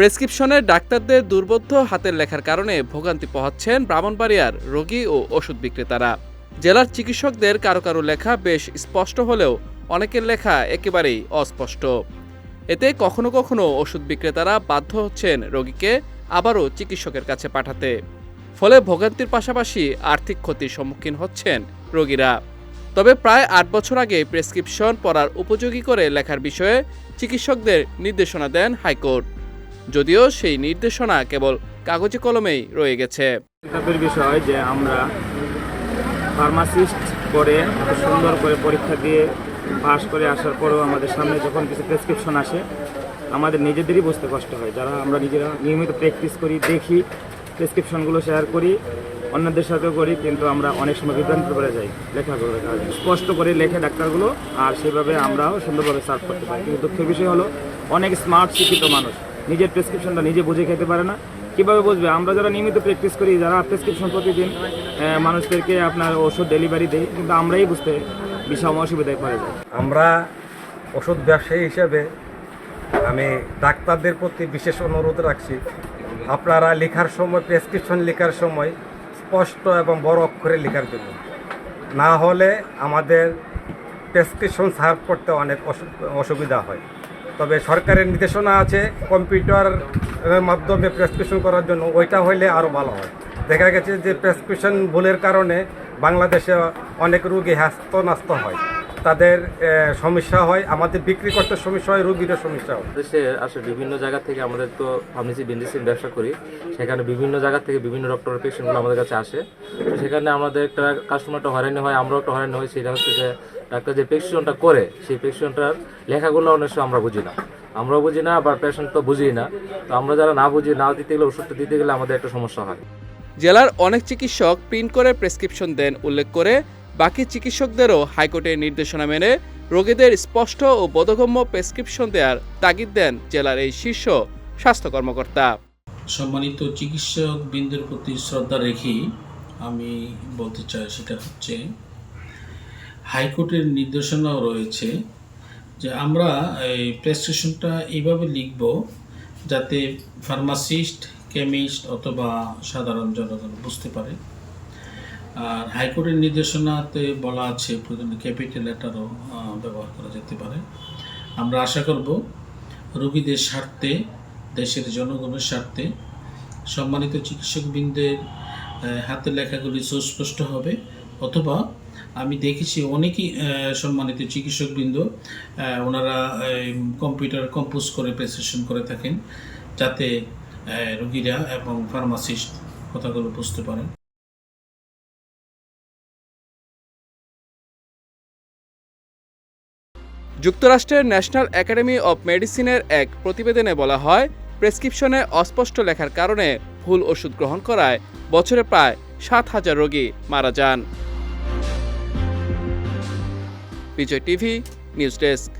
প্রেসক্রিপশনে ডাক্তারদের দুর্বোধ্য হাতের লেখার কারণে ভোগান্তি পোহাচ্ছেন ব্রাহ্মণবাড়িয়ার রোগী ও ওষুধ বিক্রেতারা। জেলার চিকিৎসকদের কারও কারও লেখা বেশ স্পষ্ট হলেও অনেকের লেখা একেবারেই অস্পষ্ট। এতে কখনো কখনো ওষুধ বিক্রেতারা বাধ্য হচ্ছেন রোগীকে আবারও চিকিৎসকের কাছে পাঠাতে। ফলে ভোগান্তির পাশাপাশি আর্থিক ক্ষতির সম্মুখীন হচ্ছেন রোগীরা। তবে প্রায় আট বছর আগে প্রেসক্রিপশন পড়ার উপযোগী করে লেখার বিষয়ে চিকিৎসকদের নির্দেশনা দেন হাইকোর্ট। যদিও সেই নির্দেশনা কেবল কাগজে কলমেই রয়ে গেছে। বিষয় যে আমরা ফার্মাসিস্ট করে সুন্দর করে পরীক্ষা দিয়ে পাশ করে আসার পরেও আমাদের সামনে যখন কিছু প্রেসক্রিপশন আসে, আমাদের নিজেদেরই বুঝতে কষ্ট হয়। যারা আমরা নিজেরা নিয়মিত প্র্যাকটিস করি, দেখি প্রেসক্রিপশনগুলো শেয়ার করি, অন্যদের সাথেও করি, কিন্তু আমরা অনেক সময় বিভ্রান্ত করে যাই লেখা স্পষ্ট করে লেখে ডাক্তারগুলো, আর সেভাবে আমরাও সুন্দরভাবে সার্ভ করতে পারি। কিন্তু দুঃখের বিষয় হলো, অনেক স্মার্ট শিক্ষিত মানুষ নিজের প্রেসক্রিপশনটা নিজে বুঝে খেতে পারে না। কীভাবে বুঝবে? আমরা যারা নিয়মিত প্র্যাকটিস করি, যারা প্রেসক্রিপশন প্রতিদিন মানুষদেরকে আপনার ওষুধ ডেলিভারি দেই, কিন্তু আমরাই বুঝতে বিশাল অসুবিধায় পড়ে যাই। আমরা ওষুধ ব্যবসায়ী হিসেবে আমি ডাক্তারদের প্রতি বিশেষ অনুরোধ রাখছি, আপনারা লেখার সময় প্রেসক্রিপশন লেখার সময় স্পষ্ট এবং বড় অক্ষরে লেখার জন্য। না হলে আমাদের প্রেসক্রিপশন সার্ভ করতে অনেক অসু- অসুবিধা হয়। তবে সরকারের নির্দেশনা আছে কম্পিউটারের মাধ্যমে প্রেসক্রিপশন করার জন্য। ওইটা হইলে আরও ভালো হয়। দেখা গেছে যে প্রেসক্রিপশন ভুলের কারণে বাংলাদেশে অনেক রোগী হ্যাস্ত হয়। তাদের সমস্যা হয় আমাদের বিক্রি করতে সমস্যা হয় রোগীরও সমস্যা হয়। দেশে আসলে বিভিন্ন জায়গা থেকে আমাদের তো ফার্মেসি মেডিসিন ব্যবসা করি সেখানে বিভিন্ন জায়গা থেকে বিভিন্ন ডক্টরের পেশেন্টগুলো আমাদের কাছে আসে। তো সেখানে আমাদের একটা কাস্টমারটা হয়রানি হয় আমরাও একটা হয়রানি হয় সেটা হচ্ছে যে ডাক্তার যে প্রেসক্রিপশনটা করে সেই প্রেসক্রিপশনটার লেখাগুলো অনেক সময় আমরা বুঝি না। আমরাও বুঝি না আবার পেশেন্ট তো বুঝি না। তো আমরা যারা না বুঝি না দিতে গেলে ওষুধটা দিতে গেলে আমাদের একটা সমস্যা হয়। জেলার অনেক চিকিৎসক প্রিন্ট করে প্রেসক্রিপশন দেন উল্লেখ করে বাকি চিকিৎসকদেরও হাইকোর্টের নির্দেশনা মেনে রোগীদের স্পষ্ট ও বোধগম্য প্রেসক্রিপশন দেওয়ার তাগিদ দেন জেলার এই শীর্ষ স্বাস্থ্য কর্মকর্তা। সম্মানিত চিকিৎসক বৃন্দের প্রতি শ্রদ্ধা রেখেই আমি বলতে চাই সেটা হচ্ছে, হাইকোর্টের নির্দেশনাও রয়েছে যে আমরা এই প্রেসক্রিপশনটা এইভাবে লিখব যাতে ফার্মাসিস্ট, কেমিস্ট অথবা সাধারণ জনগণ বুঝতে পারে। আর হাইকোর্টের নির্দেশনাতে বলা আছে, প্রয়োজনে ক্যাপিটাল লেটারও ব্যবহার করা যেতে পারে। আমরা আশা করব রোগীদের স্বার্থে, দেশের জনগণের স্বার্থে সম্মানিত চিকিৎসকবৃন্দের হাতের লেখাগুলি সুস্পষ্ট হবে। অথবা আমি দেখেছি অনেকেই সম্মানিত চিকিৎসকবৃন্দ ওনারা কম্পিউটার কম্পোজ করে প্রেসক্রিপশন করে থাকেন, যাতে রোগীরা এবং ফার্মাসিস্ট কথাগুলো বুঝতে পারেন। যুক্তরাষ্ট্রের ন্যাশনাল একাডেমি অব মেডিসিনের এক প্রতিবেদনে বলা হয়, প্রেসক্রিপশনে অস্পষ্ট লেখার কারণে ভুল ওষুধ গ্রহণ করায় বছরে প্রায় সাত হাজার রোগী মারা যান। Bijoy TV, news desk.